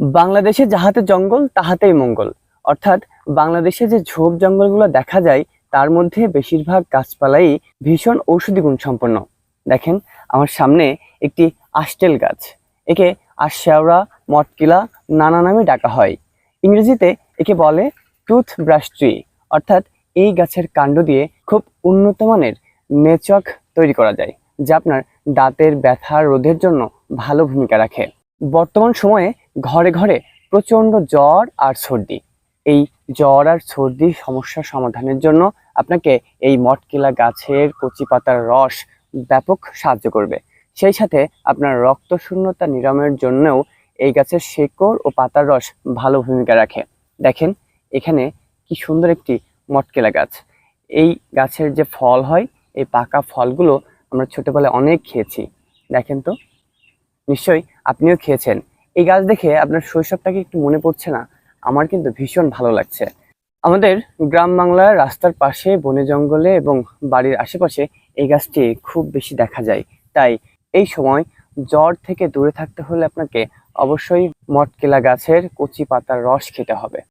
বাংলাদেশে যাহাতে জঙ্গল, তাহাতেই মঙ্গল। অর্থাৎ বাংলাদেশে যে ঝোপ জঙ্গলগুলো দেখা যায়, তার মধ্যে বেশিরভাগ গাছপালাই ভীষণ ঔষধি গুণ সম্পন্ন দেখেন, আমার সামনে একটি আষ্টেল গাছ। একে আশেওড়া, মটকিলা, নানা নামে ডাকা হয়। ইংরেজিতে একে বলে টুথ ব্রাশ ট্রি। অর্থাৎ এই গাছের কাণ্ড দিয়ে খুব উন্নত মানের নেচক তৈরি করা যায়, যা আপনার দাঁতের ব্যথা, রোধের জন্য ভালো ভূমিকা রাখে। বর্তমান সময়ে ঘরে ঘরে প্রচণ্ড জ্বর আর সর্দি। এই জ্বর আর সর্দি সমস্যা সমাধানের জন্য আপনাকে এই মটকিলা গাছের কচি পাতার রস ব্যাপক সাহায্য করবে। সেই সাথে আপনার রক্ত শূন্যতা নিরাময়ের জন্যও এই গাছের শেকড় ও পাতার রস ভালো ভূমিকা রাখে। দেখেন, এখানে কি সুন্দর একটি মটকেলা গাছ। এই গাছের যে ফল হয়, এই পাকা ফলগুলো আমরা ছোটবেলায় অনেক খেয়েছি। দেখেন তো? নিশ্চয়ই আপনিও খেয়েছেন। এই গাছ দেখে আপনার শৈশবটাকে একটু মনে পড়ছে না। আমার কিন্তু ভীষণ ভালো লাগছে। আমাদের গ্রাম বাংলার রাস্তার পাশে, বনে জঙ্গলে এবং বাড়ির আশেপাশে এই গাছটি খুব বেশি দেখা যায়। তাই এই সময় জ্বর থেকে দূরে থাকতে হলে আপনাকে অবশ্যই মটকেলা গাছের কচি পাতার রস খেতে হবে।